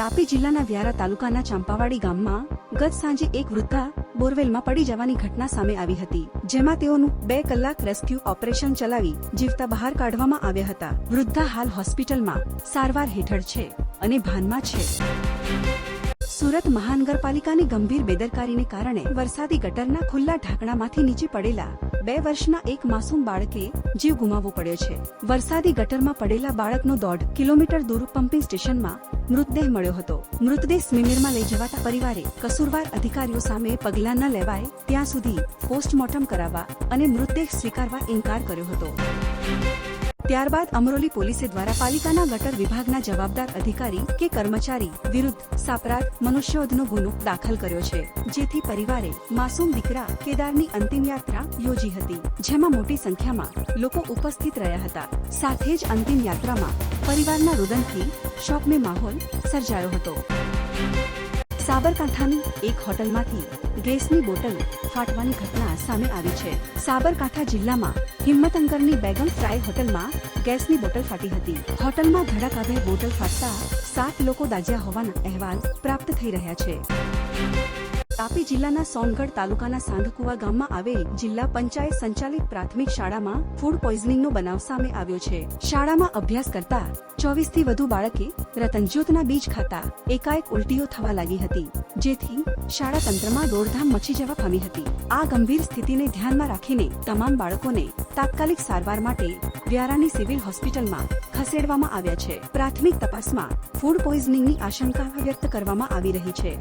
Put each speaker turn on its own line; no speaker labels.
તાપી જિલ્લાના વ્યારા તાલુકાના ચાંપાવાડી ગામમાં ગત સાંજે એક વૃદ્ધા બોરવેલમાં પડી જવાની ઘટના સામે આવી હતી, જેમાં તેઓનું બે કલાક રેસ્ક્યુ ઓપરેશન ચલાવી જીવતા બહાર કાઢવામાં આવ્યા હતા. વૃદ્ધા હાલ હોસ્પિટલમાં સારવાર હેઠળ છે અને ભાનમાં છે. સુરત મહાનગરપાલિકાની ગંભીર બેદરકારીને કારણે વરસાદી ગટરના ખુલ્લા ઢાંકણામાંથી નીચે પડેલા બે વર્ષના એક માસૂમ બાળકે જીવ ગુમાવવો પડ્યો છે. વરસાદી ગટરમાં પડેલા બાળકનો દોઢ કિલોમીટર દૂર પમ્પિંગ સ્ટેશનમાં મૃતદેહ મળ્યો હતો. મૃતદેહ સ્મીમેરમાં લઈ જવાતા પરિવારે કસૂરવાર અધિકારીઓ સામે પગલાં ન લેવાય ત્યાં સુધી પોસ્ટમોર્ટમ કરાવવા અને મૃતદેહ સ્વીકારવા ઇનકાર કર્યો હતો. ત્યારબાદ અમરોલી પોલીસે દ્વારા પાલિકાના ગટર વિભાગના જવાબદાર અધિકારી કે કર્મચારી વિરુદ્ધ સાપરાધ મનુષ્યવધનો ગુનો દાખલ કર્યો છે, જેથી પરિવારે માસૂમ દીકરા કેદારની અંતિમ યાત્રા યોજી હતી, જેમાં મોટી સંખ્યામાં લોકો ઉપસ્થિત રહ્યા હતા. સાથે જ અંતિમ યાત્રામાં પરિવારના રુદનથી શોકમે માહોલ સર્જાયો હતો. સાબરકાંઠાની એક હોટલમાંથી ગેસની બોટલ ફાટવાની ઘટના સામે આવી છે. સાબરકાંઠા જિલ્લામાં હિંમતનગરની બેગમ ફ્રાય હોટલમાં ગેસની બોટલ ફાટી હતી. હોટલમાં ધડાકાભેર બોટલ ફાટતા સાત લોકો દાજ્યા હોવાના અહેવાલ પ્રાપ્ત થઈ રહ્યા છે. તાપી જિલ્લાના સોનગઢ તાલુકાના સાંધકુવા ગામમાં આવેલ જિલ્લા પંચાયત સંચાલિત પ્રાથમિક શાળામાં ફૂડ પોઈઝનિંગનો બનાવ સામે આવ્યો છે. શાળામાં અભ્યાસ કરતા ચોવીસથી વધુ બાળકે રતનજ્યોતના બીજ ખાતા એકાએક ઉલટીઓ થવા લાગી હતી, જેથી શાળા તંત્રમાં દોડધામ મચી જવા પામી હતી. આ ગંભીર સ્થિતિને ધ્યાનમાં રાખીને તમામ બાળકોને તાત્કાલિક સારવાર માટે વ્યારાની સિવિલ હોસ્પિટલમાં ખસેડવામાં આવ્યા છે. પ્રાથમિક તપાસમાં ફૂડ પોઈઝનિંગની આશંકા વ્યક્ત કરવામાં આવી રહી છે.